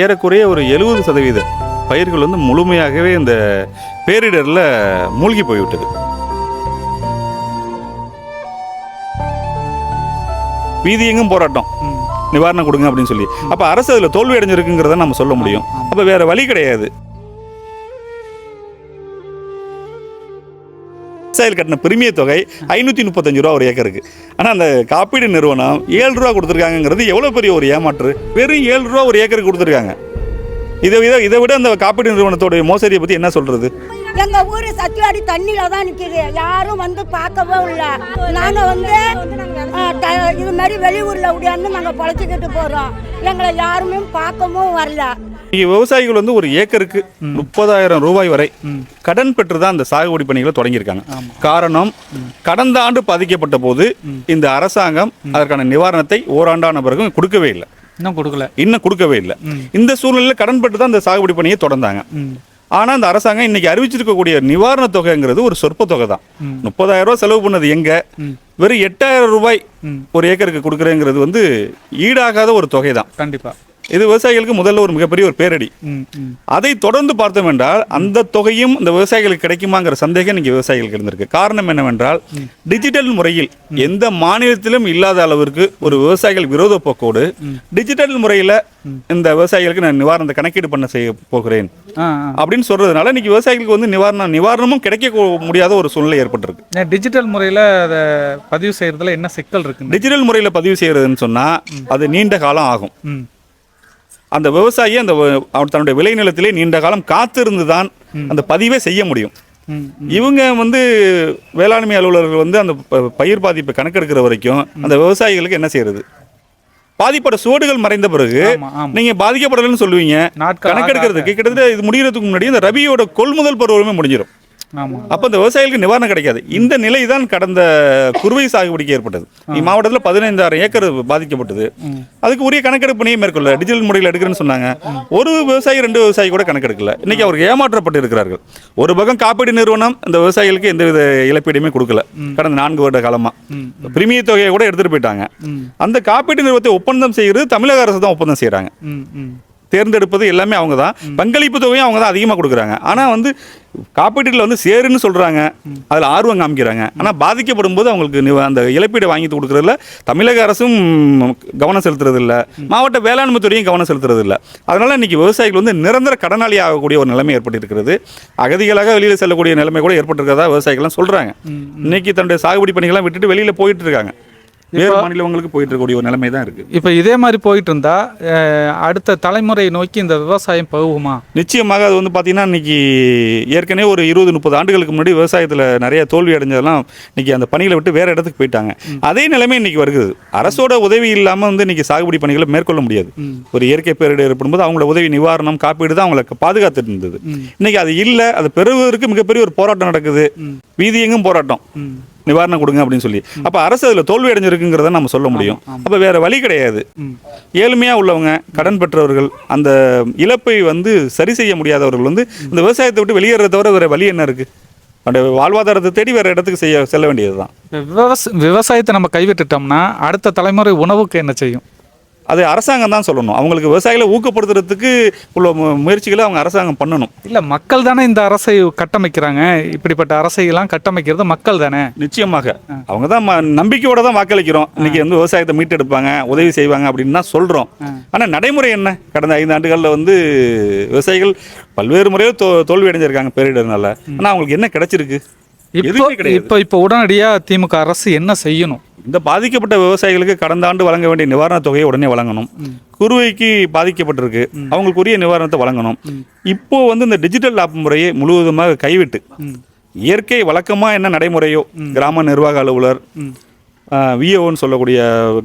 ஏறக்குறைய ஒரு எழுபது சதவீத பயிர்கள் வந்து முழுமையாகவே இந்த பேரிடரில் மூழ்கி போய்விட்டது. வீதி எங்கும் போராட்டம். நிவாரணம் கொடுங்க அப்படின்னு சொல்லி. அப்போ அரசு அதில் தோல்வி அடைஞ்சிருக்குங்கிறத நம்ம சொல்ல முடியும். அப்போ வேற வழி கிடையாது. விவசாயிகள் கட்டின பிரிமிய தொகை ஐநூற்றி முப்பத்தஞ்சு ரூபா ஒரு ஏக்கருக்கு. ஆனால் அந்த காப்பீடு நிறுவனம் ஏழு ரூபா கொடுத்துருக்காங்கங்கிறது எவ்வளோ பெரிய ஒரு ஏமாற்று? வெறும் ஏழு ரூபா ஒரு ஏக்கருக்கு கொடுத்துருக்காங்க. இதை விட இதை விட அந்த காப்பீடு நிறுவனத்தோடைய மோசடியை பற்றி என்ன சொல்கிறது எங்க ஊரு சத்தியாடி தண்ணியில தான் நிக்குது. யாரும் வந்து பார்க்கவே இல்ல. நாங்க வந்து இது மாதிரி வெளியூர்ல உடையாந்து நாங்க பொழைச்சிக்கிட்டு போறோம். எங்களை யாருமே பார்க்கவும் வரல. இங்கே விவசாயிகள் வந்து ஒரு ஏக்கருக்கு முப்பதாயிரம் ரூபாய் வரை கடன் பெற்று தான் அந்த சாகுபடி பணிகளை தொடங்கியிருக்காங்க. காரணம் கடந்த ஆண்டு பாதிக்கப்பட்ட போது இந்த அரசாங்கம் அதற்கான நிவாரணத்தை ஓராண்டான பிறகு கொடுக்கவே இல்லை. இன்னும் கொடுக்கல. இன்னும் கொடுக்கவே இல்லை. இந்த சூழ்நிலையில் கடன் பெற்று தான் இந்த சாகுபடி பணியை தொடர்ந்தாங்க. ஆனால் இந்த அரசாங்கம் இன்னைக்கு அறிவிச்சிருக்கக்கூடிய நிவாரண தொகைங்கிறது ஒரு சொற்ப தொகை தான். முப்பதாயிரம் ரூபாய் செலவு பண்ணது எங்க? வெறும் எட்டாயிரம் ரூபாய் ஒரு ஏக்கருக்கு கொடுக்குறேங்கிறது வந்து ஈடாகாத ஒரு தொகை தான். கண்டிப்பா. இது விவசாயிகளுக்கு முதல்ல ஒரு மிகப்பெரிய ஒரு பேரடி. அதை தொடர்ந்து பார்த்தோம் என்றால் அந்த தொகையும் இந்த விவசாயிகளுக்கு கிடைக்குமாங்கிற சந்தேகம் இன்னைக்கு விவசாயிகளுக்கு இருந்திருக்கு. காரணம் என்னவென்றால் டிஜிட்டல் முறையில் எந்த மாநிலத்திலும் இல்லாத அளவிற்கு ஒரு விவசாயிகள் விரோத போக்கோடு டிஜிட்டல் முறையில் இந்த விவசாயிகளுக்கு நான் நிவாரணத்தை கணக்கீடு பண்ண செய்ய போகிறேன். அப்படின்னு சொல்றதுனால இன்னைக்கு விவசாயிகளுக்கு வந்து நிவாரணம் நிவாரணமும் கிடைக்க முடியாத ஒரு சூழ்நிலை ஏற்பட்டிருக்கு. டிஜிட்டல் முறையில் அதை பதிவு செய்யறதுல என்ன சிக்கல் இருக்குன்னு? டிஜிட்டல் முறையில் பதிவு செய்யறதுன்னு சொன்னா அது நீண்ட காலம் ஆகும். அந்த விவசாயி அந்த தன்னுடைய விளைநிலத்திலே நீண்ட காலம் காத்திருந்து தான் அந்த பதிவே செய்ய முடியும். இவங்க வந்து வேளாண்மை அலுவலர்கள் வந்து அந்த பயிர் பாதிப்பை கணக்கெடுக்கிற வரைக்கும் அந்த விவசாயிகளுக்கு என்ன செய்யறது? பாதிப்பட சுவடுகள் மறைந்த பிறகு நீங்க பாதிக்கப்படலைன்னு சொல்லுவீங்க. கணக்கெடுக்கிறதுக்கு கிட்டத்தட்ட இது முடிகிறதுக்கு முன்னாடி இந்த ரபியோட கொள்முதல் பருவமே முடிஞ்சிடும் அப்போ இந்த விவசாயிகளுக்கு நிவாரணம் கிடைக்காது. இந்த நிலை தான் கடந்த குறுவை சாகுபடிக்கு ஏற்பட்டது. இம்மாவட்டத்தில் பதினைந்தாயிரம் ஏக்கர் பாதிக்கப்பட்டது. அதுக்கு உரிய கணக்கெடுப்பு பணியை மேற்கொள்ள. டிஜிட்டல் முறையில் எடுக்கிறேன்னு சொன்னாங்க. ஒரு விவசாயி ரெண்டு விவசாயி கூட கணக்கெடுக்கல. இன்னைக்கு அவருக்கு ஏமாற்றப்பட்டு இருக்கிறார்கள் ஒரு பக்கம் காப்பீடு நிறுவனம் இந்த விவசாயிகளுக்கு எந்தவித இழப்பீடுமே கொடுக்கல. கடந்த நான்கு வருட காலமா. பிரிமிய தொகையை கூட எடுத்துட்டு போயிட்டாங்க. அந்த காப்பீட்டு நிறுவனத்தை ஒப்பந்தம் செய்கிறது தமிழக அரசு தான் ஒப்பந்தம் செய்கிறாங்க தேர்ந்தெடுப்பது எல்லாமே அவங்க தான். பங்களிப்பு தொகையும் அவங்க தான் அதிகமாக கொடுக்குறாங்க. ஆனால் வந்து காப்பீட்டில் வந்து சேருன்னு சொல்கிறாங்க அதில் ஆர்வம் காமிக்கிறாங்க. ஆனால் பாதிக்கப்படும் போது அவங்களுக்கு அந்த இழப்பீடு வாங்கி கொடுக்குறதுல தமிழக அரசும் கவனம் செலுத்துறது இல்ல மாவட்ட வேளாண்மை துறையும் கவனம் செலுத்துறது இல்ல அதனால இன்னைக்கு விவசாயிகள் வந்து நிரந்தர கடனாளி ஆகக்கூடிய ஒரு நிலைமை ஏற்பட்டிருக்கிறது. அகதிகளாக வெளியில் செல்லக்கூடிய நிலைமை கூட ஏற்பட்டிருக்கிறதா விவசாயிகள்லாம் சொல்கிறாங்க இன்னைக்கு தன்னுடைய சாகுபடி பணிகள்லாம் விட்டுட்டு வெளியில் போயிட்டு இருக்காங்க. வேறு மாநிலங்களுக்கு போயிட்டு இருக்கக்கூடிய ஒரு நிலைமை தான் இருக்குது இப்போ இதே மாதிரி போயிட்டு இருந்தா அடுத்த தலைமுறை நோக்கி இந்த விவசாயம் போகுமா நிச்சயமாக அது வந்து பார்த்தீங்கன்னா இன்னைக்கு ஏற்கனவே ஒரு இருபது முப்பது ஆண்டுகளுக்கு முன்னாடி விவசாயத்தில் நிறைய தோல்வி அடைஞ்சதெல்லாம் இன்னைக்கு அந்த பணிகளை விட்டு வேற இடத்துக்கு போயிட்டாங்க. அதே நிலைமை இன்னைக்கு வருகிறது அரசோட உதவி இல்லாமல் வந்து இன்னைக்கு சாகுபடி பணிகளை மேற்கொள்ள முடியாது. ஒரு இயற்கை பேரிடர் ஏற்படும்போது அவங்களோட உதவி நிவாரணம் காப்பீடு தான் அவங்களுக்கு பாதுகாத்துட்டு இருந்தது. இன்னைக்கு அது இல்லை அது பெறுவதற்கு மிகப்பெரிய ஒரு போராட்டம் நடக்குது. வீதி எங்கும் போராட்டம். நிவாரணம் கொடுங்க அப்படின்னு சொல்லி. அப்போ அரசு அதில் தோல்வி அடைஞ்சிருக்குங்கிறத நம்ம சொல்ல முடியும். அப்போ வேற வழி கிடையாது. ஏழ்மையாக உள்ளவங்க கடன் பெற்றவர்கள் அந்த இழப்பை வந்து சரி செய்ய முடியாதவர்கள் வந்து இந்த விவசாயத்தை விட்டு வெளியேறத தவிர வேற வழி என்ன இருக்கு? அந்த வாழ்வாதாரத்தை தேடி வேற இடத்துக்கு செய்ய செல்ல வேண்டியது தான் விவசாயத்தை நம்ம கைவிட்டுட்டோம்னா அடுத்த தலைமுறை உணவுக்கு என்ன செய்யும்? அது அரசாங்கம் தான் சொல்லணும். அவங்களுக்கு விவசாயிகளை ஊக்கப்படுத்துறதுக்கு உள்ள முயற்சிகளை அவங்க அரசாங்கம் பண்ணணும். இல்ல மக்கள் தானே இந்த அரசை கட்டமைக்கிறாங்க. இப்படிப்பட்ட அரசையெல்லாம் கட்டமைக்கிறது மக்கள் தானே? நிச்சயமாக. அவங்க தான் நம்பிக்கையோட தான் வாக்களிக்கிறோம். இன்னைக்கு வந்து விவசாயத்தை மீட்டெடுப்பாங்க உதவி செய்வாங்க அப்படின்னு தான் சொல்றோம். ஆனா நடைமுறை என்ன? கடந்த ஐந்து ஆண்டுகளில் வந்து விவசாயிகள் பல்வேறு முறையில் தோ தோல்வி அடைஞ்சிருக்காங்க பேரிடர்னால. ஆனா அவங்களுக்கு என்ன கிடைச்சிருக்கு? இப்போ இப்போ இப்போ உடனடியா திமுக அரசு என்ன செய்யணும்? இந்த பாதிக்கப்பட்ட விவசாயிகளுக்கு கடந்த ஆண்டு வழங்க வேண்டிய நிவாரணத் தொகையை உடனே வழங்கணும். குறுவைக்கு பாதிக்கப்பட்டிருக்கு. அவங்களுக்கு உரிய நிவாரணத்தை வழங்கணும். இப்போ வந்து இந்த டிஜிட்டல் ஆப் முறையை முழுவதுமாக கைவிட்டு இயற்கை வழக்கமா என்ன நடைமுறையோ கிராம நிர்வாக அலுவலர் விஓன்னு சொல்லக்கூடிய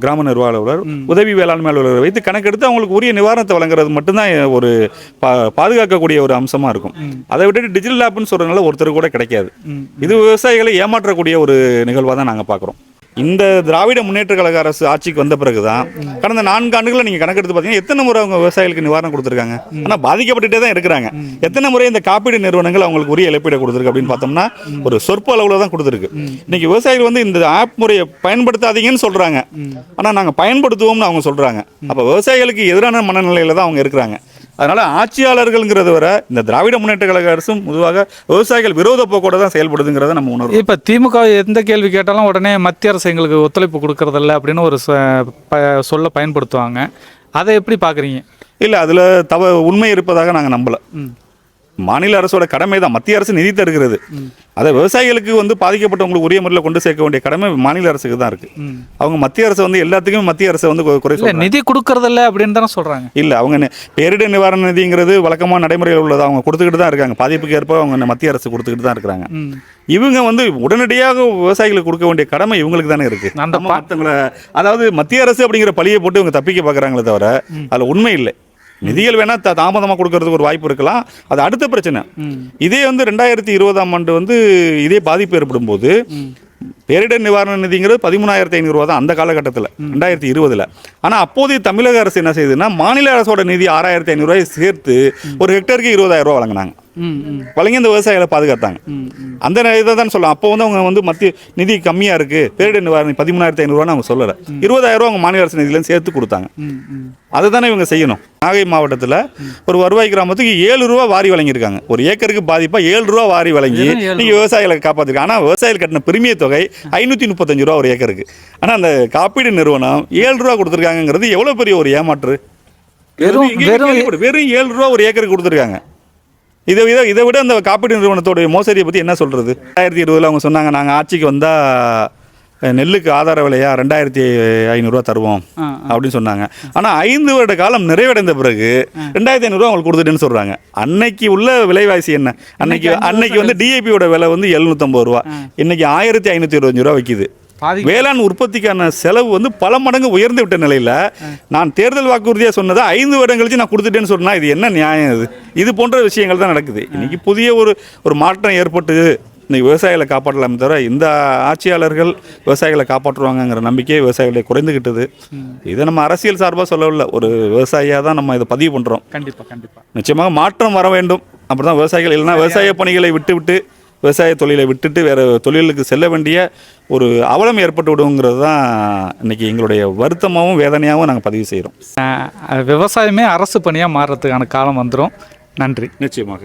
கிராம நிர்வாக அலுவலர் உதவி வேளாண்மை அலுவலரை வைத்து கணக்கெடுத்து அவங்களுக்கு உரிய நிவாரணத்தை வழங்குறது மட்டும்தான் ஒரு பா பாதுகாக்கக்கூடிய ஒரு அம்சமா இருக்கும். அதை விட்டுட்டு டிஜிட்டல் ஆப்னு சொல்றதுனால ஒருத்தர் கூட கிடைக்காது. இது விவசாயிகளை ஏமாற்றக்கூடிய ஒரு நிகழ்வாக தான் நாங்கள் பார்க்குறோம் இந்த திராவிட முன்னேற்ற கழக அரசு ஆட்சிக்கு வந்த பிறகு தான் கடந்த நான்கு ஆண்டுகளில் நீங்கள் கணக்கெடுத்து பார்த்தீங்கன்னா எத்தனை முறை அவங்க விவசாயிகளுக்கு நிவாரணம் கொடுத்துருக்காங்க? ஆனால் பாதிக்கப்பட்டுட்டே தான் இருக்கிறாங்க. எத்தனை முறை இந்த காப்பீடு நிறுவனங்கள் அவங்களுக்கு உரிய இழப்பீடு கொடுத்துருக்கு அப்படின்னு பார்த்தோம்னா ஒரு சொற்ப அளவில் தான் கொடுத்துருக்கு. இன்னைக்கு விவசாயிகள் வந்து இந்த ஆப் முறையை பயன்படுத்தாதீங்கன்னு சொல்கிறாங்க ஆனால் நாங்கள் பயன்படுத்துவோம்னு அவங்க சொல்கிறாங்க அப்போ விவசாயிகளுக்கு எதிரான மனநிலையில் தான் அவங்க இருக்கிறாங்க. அதனால ஆட்சியாளர்கள்ங்கிறத வர இந்த திராவிட முன்னேற்ற கழக அரசும் பொதுவாக விவசாயிகள் விரோத போக்கோட தான் செயல்படுதுங்கிறத நம்ம உணர்வோம் இப்போ திமுக எந்த கேள்வி கேட்டாலும் உடனே மத்திய அரசு எங்களுக்கு ஒத்துழைப்பு கொடுக்கறதில்ல அப்படின்னு ஒரு சொல்ல பயன்படுத்துவாங்க. அதை எப்படி பார்க்குறீங்க இல்லை அதில் தவ உண்மை இருப்பதாக நாங்கள் நம்பல. மாநில அரசோட கடமை தான். மத்திய அரசு நிதி தருகிறது. அதை விவசாயிகளுக்கு வந்து பாதிக்கப்பட்டவங்களுக்கு உரிய முறையில் கொண்டு சேர்க்க வேண்டிய கடமை மாநில அரசுக்கு தான் இருக்கு. அவங்க மத்திய அரசு வந்து எல்லாத்துக்கும் மத்திய அரசை வந்து குறை இல்லை சொல்றாங்க. நிதி கொடுக்கறதில்ல அப்படின்னு தானே சொல்கிறாங்க இல்ல அவங்க பேரிடர் நிவாரண நிதிங்கிறது வழக்கமாக நடைமுறையில் உள்ளது அவங்க கொடுத்துக்கிட்டு தான் இருக்காங்க. பாதிப்புக்கு ஏற்ப அவங்க மத்திய அரசு கொடுத்துக்கிட்டு தான் இருக்கிறாங்க. இவங்க வந்து உடனடியாக விவசாயிகளுக்கு கொடுக்க வேண்டிய கடமை இவங்களுக்கு தானே இருக்கு. அந்த நம்ம மத்தவங்கள அதாவது மத்திய அரசு அப்படிங்கிற பழியை போட்டு இவங்க தப்பிக்க பார்க்குறாங்களே தவிர அதுல உண்மை இல்லை. நிதிகள் வேணா த- தாமதமா கொடுக்கறதுக்கு ஒரு வாய்ப்பு இருக்கலாம். அது அடுத்த பிரச்சனை. இதே வந்து ரெண்டாயிரத்தி இருபதாம் ஆண்டு வந்து இதே பாதிப்பு ஏற்படும் போது பேரிடர் நிவாரண நிதிங்கிறது பதிமூணாயிரத்தி ஐநூறுரூவா தான் அந்த காலகட்டத்தில் ரெண்டாயிரத்தி இருபதுல. ஆனால் அப்போதைய தமிழக அரசு என்ன செய்யுதுன்னா மாநில அரசோட நிதி ஆறாயிரத்தி ஐநூறுரூவாயை சேர்த்து ஒரு ஹெக்டருக்கு இருபதாயிரம் ரூபா வழங்கினாங்க. வழங்கி இந்த விவசாயிகளை பாதுகாத்தாங்க. அந்த இதை தான் சொல்லலாம். அப்போ வந்து அவங்க வந்து மத்திய நிதி கம்மியாக இருக்கு. பேரிடர் நிவாரணம் பதிமூணாயிரத்தி ஐநூறுரூவான்னு அவங்க சொல்லலை. இருபதாயிரம் ரூபா அவங்க மாநில அரசு நிதியிலேருந்து சேர்த்து கொடுத்தாங்க. அதை தானே இவங்க செய்யணும். நாகை மாவட்டத்தில் ஒரு வருவாய் கிராமத்துக்கு ஏழு ரூபா வாரி வழங்கியிருக்காங்க. ஒரு ஏக்கருக்கு பாதிப்பா ஏழு ரூபா வாரி வழங்கி நீங்கள் விவசாயிகளை காப்பாற்றிருக்காங்க ஆனால் விவசாயிகள் கட்டின பிரிமிய தொகை ஐநூற்றி முப்பத்தஞ்சு ரூபா ஒரு ஏக்கருக்கு. ஆனால் அந்த காப்பீடு நிறுவனம் ஏழு ரூபா கொடுத்துருக்காங்கிறது எவ்வளோ பெரிய ஒரு ஏமாற்று? வெறும் வெறும் ஏழு ரூபா ஒரு ஏக்கருக்கு கொடுத்துருக்காங்க. இதை இதை இதை விட அந்த காப்பீடு நிறுவனத்தோட மோசடியை பற்றி என்ன சொல்கிறது ரெண்டாயிரத்தி இருபதில் அவங்க சொன்னாங்க நாங்கள் ஆட்சிக்கு வந்தால் நெல்லுக்கு ஆதார விலையா ரெண்டாயிரத்தி ஐநூறுரூவா தருவோம் அப்படின்னு சொன்னாங்க. ஆனால் ஐந்து வருட காலம் நிறைவடைந்த பிறகு ரெண்டாயிரத்தி ஐநூறுரூவா அவங்களுக்கு கொடுத்துட்டேன்னு சொல்கிறாங்க அன்னைக்கு உள்ள விலைவாசி என்ன? அன்னைக்கு அன்னைக்கு வந்து டிஏபியோட விலை வந்து எழுநூத்தம்பது ரூபா. இன்னைக்கு ஆயிரத்தி ஐநூற்றி இருபத்தஞ்சு ரூபா விற்கிது வேளாண் உற்பத்திக்கான செலவு வந்து பல மடங்கு உயர்ந்து விட்ட நிலையில் நான் தேர்தல் வாக்குறுதியாக சொன்னதை ஐந்து வருடம் கழிச்சு நான் கொடுத்துட்டேன்னு சொன்னா இது என்ன நியாயம் இது? இது போன்ற விஷயங்கள் தான் நடக்குது. இன்னைக்கு புதிய ஒரு ஒரு மாற்றம் ஏற்பட்டு இன்னைக்கு விவசாயிகளை காப்பாற்றலாமே தவிர இந்த ஆட்சியாளர்கள் விவசாயிகளை காப்பாற்றுவாங்கங்கிற நம்பிக்கையே விவசாயிகளை குறைந்துகிட்டது. இதை நம்ம அரசியல் சார்பாக சொல்லவில்லை. ஒரு விவசாயியாக தான் நம்ம இதை பதிவு பண்ணுறோம் கண்டிப்பாக கண்டிப்பாக நிச்சயமாக மாற்றம் வர வேண்டும். அப்படி தான் விவசாயிகள் இல்லைன்னா விவசாய பணிகளை விட்டு விட்டு விவசாய தொழிலை விட்டுட்டு வேறு தொழிலுக்கு செல்ல வேண்டிய ஒரு அவலம் ஏற்பட்டு விடுங்கிறது தான் இன்னைக்கு எங்களுடைய வருத்தமாகவும் வேதனையாகவும் நாங்கள் பதிவு செய்கிறோம் விவசாயமே அரசு பணியாக மாறுறதுக்கான காலம் வந்துடும் நன்றி. நிச்சயமாக.